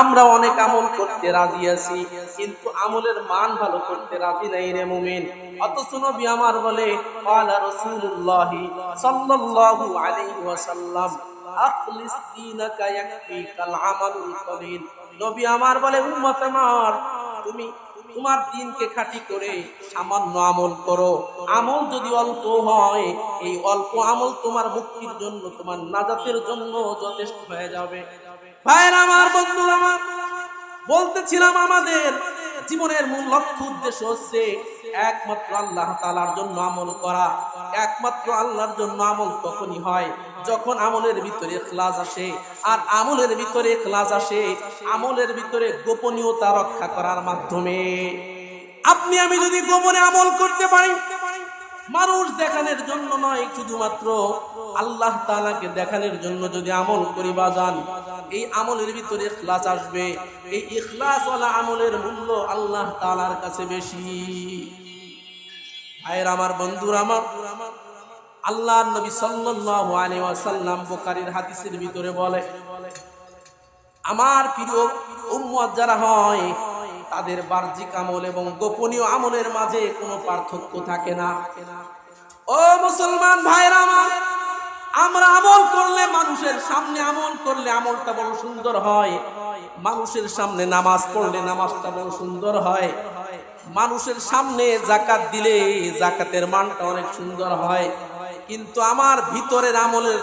আমরা অনেক আমল করতে রাজি আছি, কিন্তু আমলের মান ভালো করতে রাজি নাই রে মুমিন। অথচ নবী আমার বলে, ক্বালা রাসূলুল্লাহি সাল্লাল্লাহু আলাইহি ওয়াসাল্লাম, আখলিস দীনাকা ইয়াকফিকাল আমালুল কলিল নবী আমার বলে, উম্মত আমার, তুমি তোমার দিনকে খাঁটি করে সামান্য আমল করো। আমল যদি অল্প হয়, এই অল্প আমল তোমার মুক্তির জন্য, তোমার নাজাতের জন্য যথেষ্ট হয়ে যাবে। ভাইয়ের আমার, বন্ধুর আমার, বলতেছিলাম আমাদের জীবনের মূল লক্ষ্য, উদ্দেশ্য হচ্ছে একমাত্র আল্লাহ তালার জন্য আমল করা। একমাত্র আল্লাহর জন্য আমল তখনই হয় যখন আমলের ভিতরে ক্লাস আসে। আর আমলের ভিতরে ক্লাস আসে আমলের ভিতরে গোপনীয়তা রক্ষা করার মাধ্যমে। আপনি, আমি যদি গোপনে আমল করতে পারি মানুষ দেখানোর জন্য নয়, শুধুমাত্র আল্লাহ তালাকে দেখানোর জন্য যদি আমল করিবা যান, এই আমলের ভিতরে ইখলাস আসবে। এই ইখলাসওয়ালা আমলের মূল্য আল্লাহ তালার কাছে বেশি। ভাইয়ের আমার, বন্ধুর আমার, আল্লাহ নবী সাল্লাল্লাহু আলাইহি ওয়াসাল্লাম বুখারীর হাদিসের ভিতরে বলে, আমার প্রিয় উম্মত যারা হয় তাদের বাহ্যিক আমল এবং গোপনীয় আমলের মাঝে কোনো পার্থক্য থাকে না। ও মুসলমান ভাইরা আমার, আমরা আমল করলে মানুষের সামনে আমল করলে আমলটা বড় সুন্দর হয়। মানুষের সামনে নামাজ পড়লে নামাজটা বড় সুন্দর হয়। মানুষের সামনে জাকাত দিলে জাকাতের মানটা অনেক সুন্দর হয়। কিন্তু আমার ভিতরের আমলের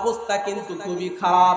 অবস্থা কিন্তু খুবই খারাপ।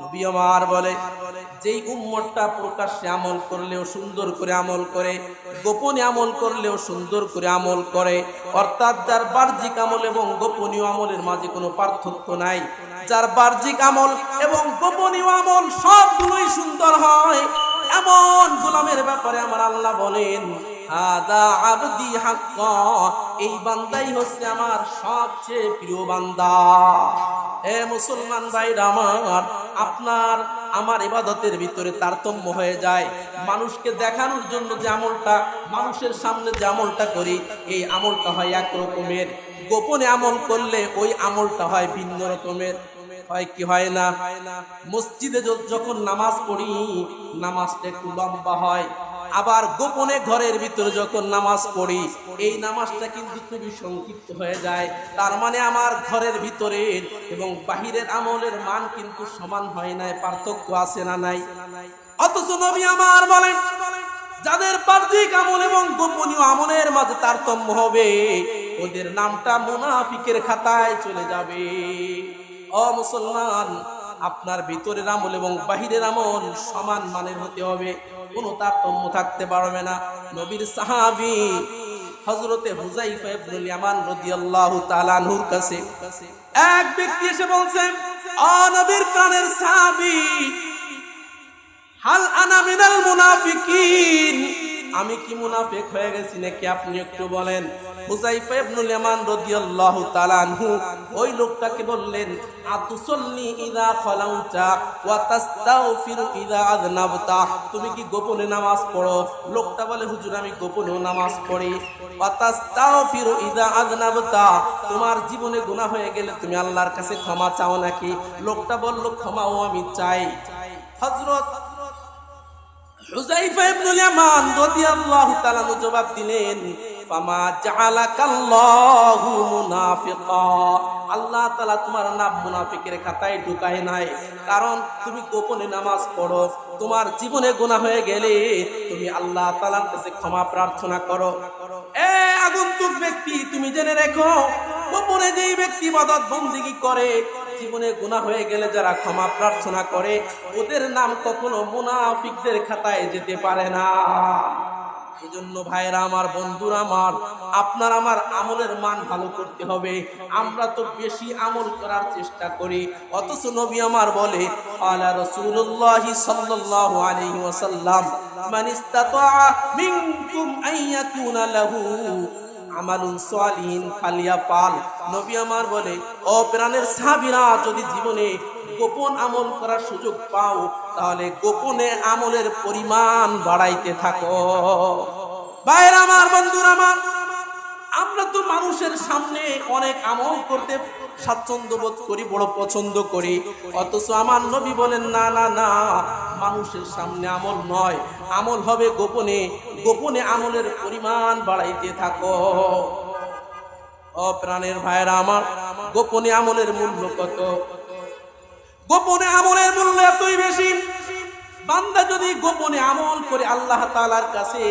নবী বলে, যেই উম্মতটা প্রকাশ্যে আমল করলেও সুন্দর করে আমল করে, গোপনে আমল করলেও সুন্দর করে আমল করে, অর্থাৎ যার বাহ্যিক আমল এবং গোপনীয় আমলের মাঝে কোনো পার্থক্য নাই, যার বাহ্যিক আমল এবং গোপনীয় আমল সবগুলোই সুন্দর হয়, এমন গোলামের ব্যাপারে আমার আল্লাহ বলেন এই বান্দাই হচ্ছে আমার সবচেয়ে প্রিয় বান্দা। হে মুসলমান ভাইরা আমার, আপনার, আমার ইবাদতের ভিতরে তারতম্য হয়ে যায়। মানুষকে দেখানোর জন্য যে আমলটা, মানুষের সামনে যে আমলটা করি, এই আমলটা হয় এক রকমের। গোপনে আমল করলে ওই আমলটা হয় ভিন্ন রকমের। হয় কি, হয় না? মসজিদে যখন নামাজ পড়ি, নামাজটা একটু লম্বা হয়। আবার গোপনে ঘরের ভিতরে যখন নামাজ পড়ি, এই নামাজটা কিন্তু খুবই সংক্ষিপ্ত হয়ে যায়। তার মানে আমার ঘরের ভিতরের এবং বাহিরের আমলের মান কিন্তু সমান হয় নাই, পার্থক্য আছে না নাই। অথচ নবী আমার বলেন, যাদের বাহ্যিক আমল এবং গোপনীয় আমলের মাঝে তারতম্য হবে, ওদের নামটা মুনাফিকের খাতায় চলে যাবে। ও মুসলমান আপনার ভিতরের আমল এবং বাহিরের আমল সমান মানের হতে হবে। কোনো তারতম্য থাকতে পারবে না। নবীর সাহাবি হজরতে হুজাইফা ইবনুল ইয়ামান রাদিয়াল্লাহু তাআলা আনহুর কাছে এক ব্যক্তি এসে বলছেন ও নবীর প্রাণের সাহাবী, হাল আনা মিনাল মুনাফিকিন? আমি কি মুনাফিক হয়ে গেছি নাকি আপনি একটু বলেন? হুজাইফা ইবনুল ইয়ামান রাদিয়াল্লাহু তাআলা আনহু, ওই লোকটাকে বললেন ওয়া তাস্তাগফিরু আযনাবতা? তুমি কি গোপনে নামাজ পড়ো? লোকটা বলে, হুজুর, আমি গোপনেও নামাজ পড়ি। ওয়া তাস্তাগফিরু ইদা আযনাবতা? তোমার জীবনে গুনাহ হয়ে গেলে তুমি আল্লাহর কাছে ক্ষমা চাও নাকি? লোকটা বলল, ক্ষমাও আমি চাই। হযরত হুজাইফা ইবনুল ইয়ামান রাদিয়াল্লাহু তাআলা জবাব দিলেন আল্লাহ তাআলা তোমার নাম মুনাফিকের খাতায় ঢুকায় নাই। কারণ তুমি গোপনে নামাজ পড়ো, তোমার জীবনে গুনাহ হয়ে গেলে তুমি আল্লাহ তাআলার কাছে ক্ষমা প্রার্থনা করো। এ আগন্তুক ব্যক্তি, তুমি জেনে রেখো, গোপনে যেই ব্যক্তি ইবাদত বন্দেগী করে, জীবনে গুনাহ হয়ে গেলে যারা ক্ষমা প্রার্থনা করে, ওদের নাম কখনো মুনাফিকদের খাতায় যেতে পারে না। এজন্য ভাইরা আমার, বন্ধুরা আমার, আপনার আমার আমলের মান ভালো করতে হবে। আমরা তো বেশি আমল করার চেষ্টা করি। অথচ নবী আমার বলে আলা রাসূলুল্লাহি সাল্লাল্লাহু আলাইহি ওয়াসাল্লাম, মান ইসতাতা মিনকুম আইয়াকুনা লাহু আমালুন সালিহিন ফালিয়া পাল নবী আমার বলে, ও প্রাণের সাহাবীরা, যদি জীবনে গোপন আমল করার সুযোগ পাও, তাহলে গোপনে আমলের পরিমাণ বাড়াইতে থাকো। বাইরে আমার, বন্ধুর আমার, আমরা তো মানুষের সামনে অনেক আমল করতে স্বাচ্ছন্দ্য বোধ করি, বড় পছন্দ করি। অথচ আমার নবী বলেন, না না না, মানুষের সামনে আমল নয়, আমল হবে গোপনে গোপনে আমলের পরিমাণ বাড়াইতে থাকো। ও প্রাণের ভাইরা আমার, গোপনে আমলের মূল্য কত? গোপনে আমলের মূল্য এতই বেশি। বান্দা যদি গোপনে আমল করে আল্লাহ তালার কাছে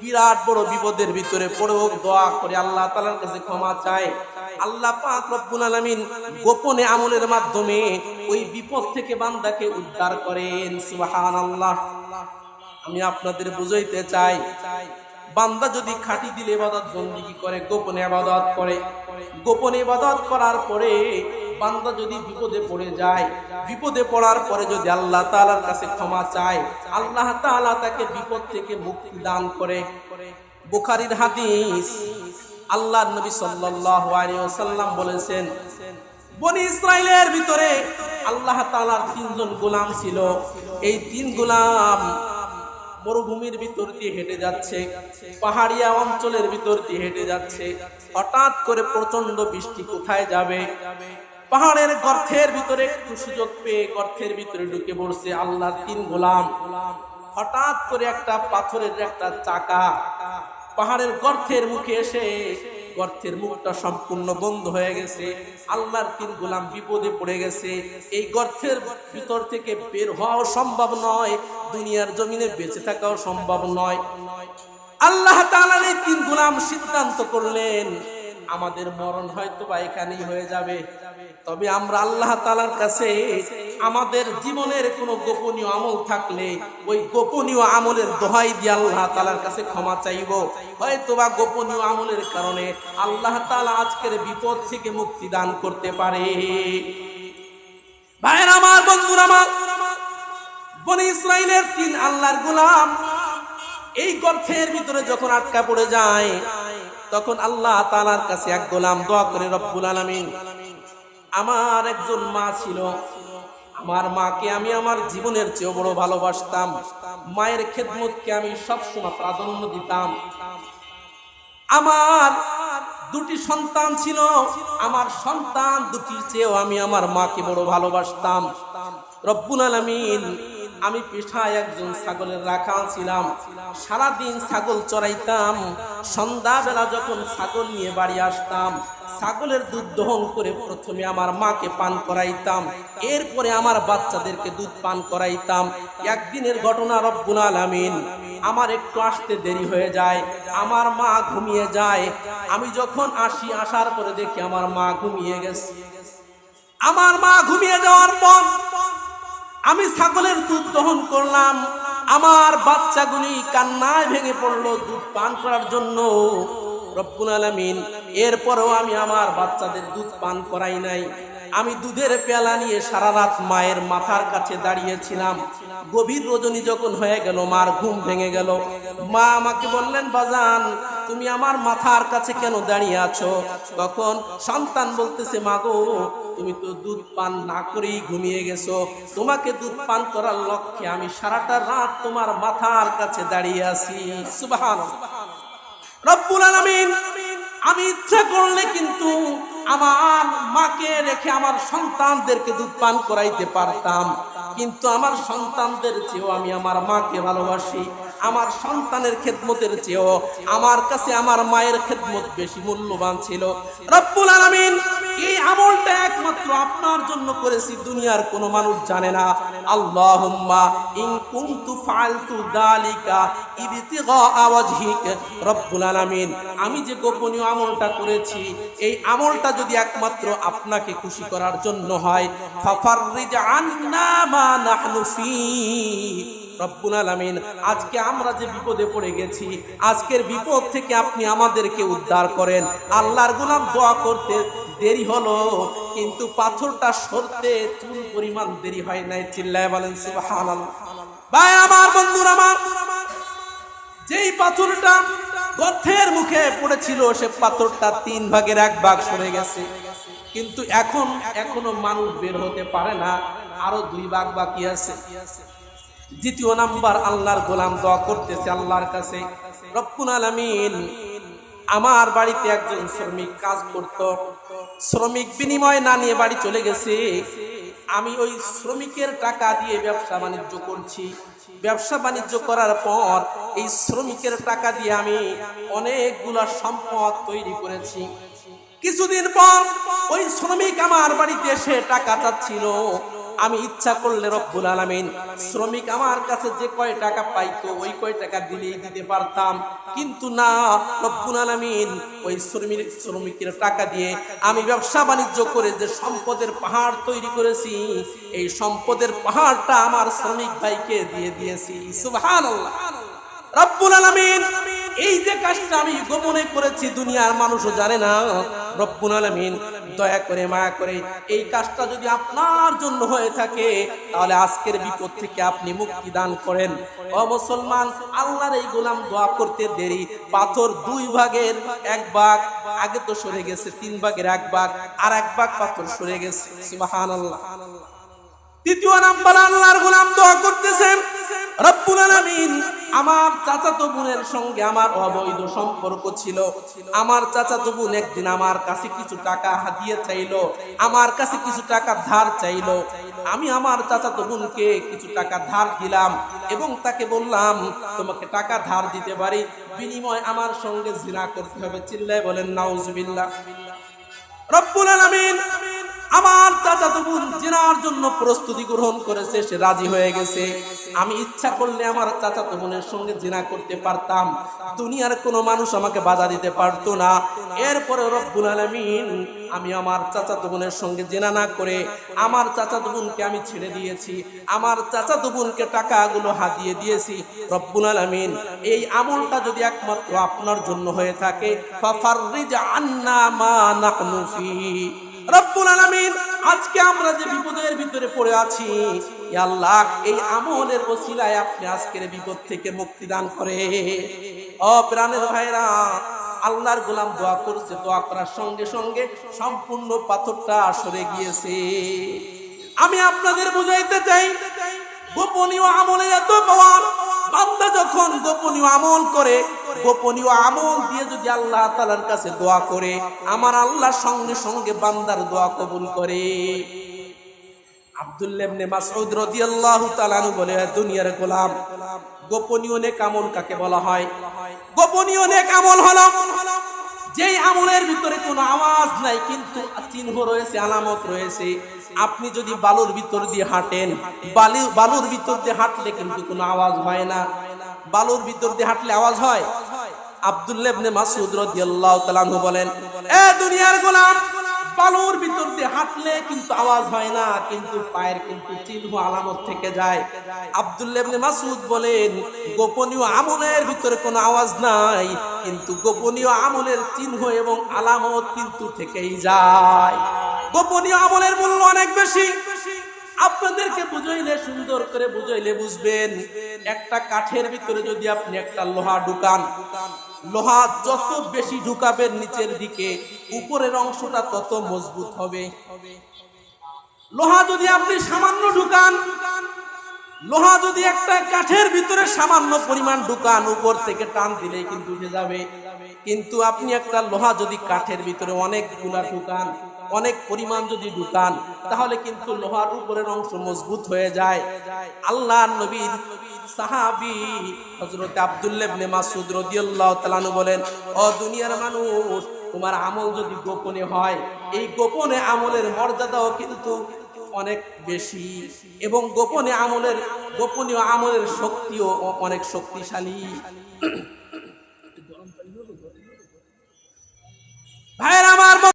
বিরাট বড় বিপদের ভিতরে পড়েও দোয়া করে আল্লাহ তালার কাছে ক্ষমা চায়। আল্লাহ পাক রব্বুল আলামিন গোপনে আমলের মাধ্যমে ওই বিপদ থেকে বান্দাকে উদ্ধার করেন। সুবহানাল্লাহ। আমি আপনাদের বুঝাইতে চাই, বান্দা যদি খাঁটি দিলে ইবাদত, বন্দিগি করে, গোপনে ইবাদত করে। গোপনে ইবাদত করার পরে বান্দা যদি বিপদে পড়ে যায়, বিপদে পড়ার পরে যদি আল্লাহ তাআলার কাছে ক্ষমা চায়, আল্লাহ তাআলা তাকে বিপদ থেকে মুক্তি দান করে। বুখারীর হাদিস, আল্লাহর নবী আলাইহি বলেছেন, বনি ইসরাইলের ভিতরে আল্লাহ তাআলার তিনজন গোলাম ছিল। এই তিন গোলাম মরুভূমির ভিতর দিয়ে হেঁটে যাচ্ছে, পাহাড়িয়া অঞ্চলের ভিতর দিয়ে হেঁটে যাচ্ছে। হঠাৎ করে প্রচণ্ড বৃষ্টি কোথায় যাবে? পাহাড়ের গর্থের ভিতরে একটু সুযোগ পেয়ে গর্তের ভিতরে ঢুকে পড়ছে আল্লাহর তিন গোলাম। হঠাৎ করে একটা পাথরের একটা চাকা পাহাড়ের গর্থের মুখে এসে গর্তের মুখটা সম্পূর্ণ বন্ধ হয়ে গেছে। আল্লাহর তিন গোলাম বিপদে পড়ে গেছে। এই গর্তের ভিতর থেকে বের হওয়াও সম্ভব নয়, দুনিয়ার জমিনে বেঁচে থাকাও সম্ভব নয়। আল্লাহ তাআলার এই তিন গোলাম সিদ্ধান্ত করলেন আমাদের মরণ হয়তো বা এখানেই হয়ে যাবে। তবে আমরা আল্লাহ তালার কাছে আমাদের জীবনের কোনো গোপনীয় আমল থাকলে ওই গোপনীয় আমলের দোহাই দিয়ে আল্লাহ তালার কাছে ক্ষমা চাইব। হয়তো বা গোপনীয় আমলের কারণে আল্লাহ তালা আজকের বিপদ থেকে মুক্তি দান করতে পারে। ভাইয়ের আমার, বন্ধুর আমার, বনি ইসরাইলের তিন আল্লাহর গোলাম, এই গর্থের ভিতরে যখন আটকা পড়ে যায় তখন আল্লাহ তালার কাছে এক গোলাম দোয়া করে, রব্বুল আলামিন, আমার একজন মা ছিল। আমার মাকে আমি আমার জীবনের চেয়েও বড় ভালোবাসতাম। মায়ের খেদমতকে আমি সবসময় প্রাধান্য দিতাম। আমার দুটি সন্তান ছিল। আমার সন্তান দুটির চেয়েও আমি আমার মাকে বড় ভালোবাসতাম। রব্বুল আলামিন আমি পেশায় একজন ছাগলের রাখাল ছিলাম। সারাদিন ছাগল চড়াইতাম। সন্ধ্যাবেলা যখন ছাগল নিয়ে বাড়ি আসতাম, ছাগলের দুধ দহন করে প্রথমে আমার মাকে পান করাইতাম। এরপরে আমার বাচ্চাদেরকে দুধ পান করাইতাম। একদিনের ঘটনা রব্বুল আলামিন। আমার একটু আসতে দেরি হয়ে যায়। আমার মা ঘুমিয়ে যায়। আমি যখন আসি, আসার পরে দেখি আমার মা ঘুমিয়ে গেছে। আমার মা ঘুমিয়ে যাওয়ার পর আমি ছাগলের দুধ দহন করলাম। আমার বাচ্চাগুলি কান্নায় ভেঙে পড়ল দুধ পান করার জন্য। রব্বুল আলামিন, এরপরেও আমি আমার বাচ্চাদের দুধ পান করাই নাই। আমি দুধের পেলা নিয়ে সারা রাত মায়ের মাথার কাছে দাঁড়িয়েছিলাম। গভীর রজনী যখন হয়ে গেল, মার ঘুম ভেঙে গেল। মা আমাকে বললেন, বাজান তুমি আমার মাথার কাছে কেন দাঁড়িয়ে আছো? তখন সন্তান বলতেছে, মাগো, তুমি তো দুধ পান না করেই ঘুমিয়ে গেছো। তোমাকে দুধ পান করার লক্ষ্যে আমি সারাটা রাত তোমার মাথার কাছে দাঁড়িয়ে আছি। সুবাহান রব্বুল আলামিন, আমি ইচ্ছা করলে কিন্তু আমার মাকে রেখে আমার সন্তানদেরকে দুধ পান করাইতে পারতাম। কিন্তু আমার সন্তানদের চেয়েও আমি আমার মাকে ভালোবাসি। আমার সন্তানের খেদমতের চেয়েও আমার কাছে আমার মায়ের খেদমত বেশি মূল্যবান ছিল। রব্বুল আলামিন, এই আমলটা একমাত্র আপনার জন্য করেছি, দুনিয়ার কোনো মানুষ জানে না। আল্লাহুম্মা ইন কুনতু ফাআলতু যালিকা ইবতিগা ওয়াজহিক। রব্বুল আলামিন, আমি যে গোপনীয় আমলটা করেছি, এই আমলটা যদি একমাত্র আপনাকে খুশি করার জন্য হয়, ফাফাররিজ আন্না মা নাহনু ফী। রব্বুল আজকে আমরা যে বিপদে পড়ে গেছি, আজকের বিপদ থেকে আপনি আমাদেরকে উদ্ধার করেন। আল্লাহর গোলাম দোয়া করতে দেরি হলো, কিন্তু পাথরটা সরতে চুল পরিমাণ দেরি হয় নাই, চিল্লায় বলেন ভাই, আমার বন্ধুরা, আমার যেই পাথরটা গর্থের মুখে পড়েছিল, সে পাথরটা তিন ভাগের এক ভাগ সরে গেছে। কিন্তু এখন, এখনও মানুষ বের হতে পারে না, আরও দুই ভাগ বাকি আছে। দ্বিতীয় নাম্বার আল্লাহর গোলাম দোয়া করতেছে আল্লাহর কাছে। রব্বুল আলামিন আমার বাড়িতে একজন শ্রমিক কাজ করত। শ্রমিক বিনিময় না নিয়ে বাড়ি চলে গেছে। আমি ওই শ্রমিকের টাকা দিয়ে ব্যবসা বাণিজ্য করছি। ব্যবসা বাণিজ্য করার পর এই শ্রমিকের টাকা দিয়ে আমি অনেকগুলা সম্পদ তৈরি করেছি। কিছুদিন পর ওই শ্রমিক আমার বাড়িতে এসে টাকা চাচ্ছিল। আমি ইচ্ছা করলে রব্বুল আলামিন শ্রমিক আমার কাছে যে কয় টাকা পাইতো, ওই কয় টাকা দিলেই দিতে পারতাম। কিন্তু না, রব্বুল আলামিন ওই শ্রমিক, শ্রমিকের টাকা দিয়ে আমি ব্যবসা বাণিজ্য করে যে সম্পদের পাহাড় তৈরি করেছি, এই সম্পদের পাহাড়টা আমার শ্রমিক ভাইকে দিয়ে দিয়েছি। সুবহানাল্লাহ। রব্বুল আলমিন, এই যে কাজটা আমি গোপনে করেছি, দুনিয়ার মানুষও জানে না। রব্বুল আলামিন দয়া করে মায়া করে এই কাজটা যদি আপনার জন্য হয়ে থাকে, তাহলে আজকের বিপদ থেকে আপনি মুক্তি দান করেন। ও মুসলমান, আল্লাহর এই গোলাম দোয়া করতে দেরি। পাথর দুই ভাগের এক ভাগ, আগে তো সরে গেছে, তিন ভাগের এক ভাগ, আর এক ভাগ পাথর সরে গেছে। সুবহানাল্লাহ। তৃতীয় নাম্বার, আল্লাহর গোলাম দোয়া করতেছেন, রব্বুল আলামিন আমার চাচাতো বোনের সঙ্গে আমার অবৈধ সম্পর্ক ছিল। আমার চাচাতো বোন একদিন আমার কাছে কিছু টাকা হাতিয়ে চাইলো। আমার কাছে কিছু টাকা ধার চাইলো। আমি আমার চাচাতো বোনকে কিছু টাকা ধার দিলাম এবং তাকে বললাম, তোমাকে টাকা ধার দিতে পারি। বিনিময় আমার সঙ্গে জিনা করতে হবে। চিল্লায় বলেন, নাউজুবিল্লাহ। রব্বুল আলামিন আমার চাচাতো বোন জেনার জন্য প্রস্তুতি গ্রহণ করেছে, সে রাজি হয়ে গেছে। আমি ইচ্ছা করলে আমার চাচাতো বোনের সঙ্গে জেনা করতে পারতাম। দুনিয়ার কোনো মানুষ আমাকে বাধা দিতে পারতো না। এরপরে রব্বুল আলামিন আমি আমার চাচাতো বোনের সঙ্গে জেনা না করে আমার চাচাতো বোনকে আমি ছেড়ে দিয়েছি। আমার চাচাতো বোনকে টাকাগুলো হাতিয়ে দিয়েছি। রব্বুল আলামিন, এই আমলটা যদি একমাত্র আপনার জন্য হয়ে থাকে, ফাফাররিজ আন্না মা নাহনু ফি। রব্বুল আলামিন, আজকে আমরা যে বিপদের ভিতরে পড়ে আছি আল্লাহ, এই আমলের ওসিলায় আপনি আজকের বিপদ থেকে মুক্তি দান করে। ও প্রাণের ভাইরা, আল্লাহর গোলাম দোয়া করছে, দোয়া করার সঙ্গে সঙ্গে সম্পূর্ণ পাথরটা সরে গিয়েছে। আমি আপনাদের বুঝাইতে চাই, গোপনীয় আমলে এত পাওয়ার, বান্দা যখন গোপনীয় আমল করে গোপনীয় আমল দিয়ে যদি আল্লাহ তালার কাছে দোয়া করে, আমার আল্লাহ সঙ্গে সঙ্গে বান্দার দোয়া কবুল করে। আপনি যদি বালুর ভিতর দিয়ে হাঁটেন, বালু বালুর ভিতর দিয়ে হাঁটলে কিন্তু কোনো আওয়াজ হয় না। বালুর ভিতর দিয়ে হাঁটলে আওয়াজ হয়? আব্দুল্লাহ ইবনে মাসউদ রাদিয়াল্লাহু বলেন, এ দুনিয়ার গোলাম, বালুর ভিতর দিয়ে হাঁটলে কিন্তু আওয়াজ হয় না, কিন্তু পায়ের কিন্তু চিহ্ন আলামত থেকে যায়। আব্দুল্লাহ মাসউদ বলেন, গোপনীয় আমলের ভিতরে কোনো আওয়াজ নাই, কিন্তু গোপনীয় আমলের চিহ্ন এবং আলামত কিন্তু থেকেই যায়। গোপনীয় আমলের মূল্য অনেক বেশি। আপনাদেরকে বুঝাইলে, সুন্দর করে বুঝাইলে বুঝবেন, একটা কাঠের ভিতরে যদি আপনি একটা লোহা ঢুকান লোহা যত বেশি ঢুকাবে নিচের দিকে, উপরের অংশটা তত মজবুত হবে। লোহা যদি আপনি সামান্য ঢুকান, লোহা যদি একটা কাঠের ভিতরে সামান্য পরিমাণ ঢুকান, উপর থেকে টান দিলে কিন্তু উঠে যাবে। কিন্তু আপনি একটা লোহা যদি কাঠের ভিতরে অনেকগুলা ঢুকান অনেক পরিমাণ যদি ঢুকান, তাহলে কিন্তু লোহার উপরের অংশ মজবুত হয়ে যায়। আল্লাহ নবীর সাহাবি হযরত আব্দুল্লাহ ইবনে মাসউদ রাদিয়াল্লাহু তাআলা আনহু বলেন দুনিয়ার মানুষ, তোমার আমল যদি গোপনে হয়, এই গোপনে আমলের মর্যাদাও কিন্তু অনেক বেশি এবং গোপনে আমলের, গোপনীয় আমলের শক্তিও অনেক শক্তিশালী। ভাইয়ের, আমার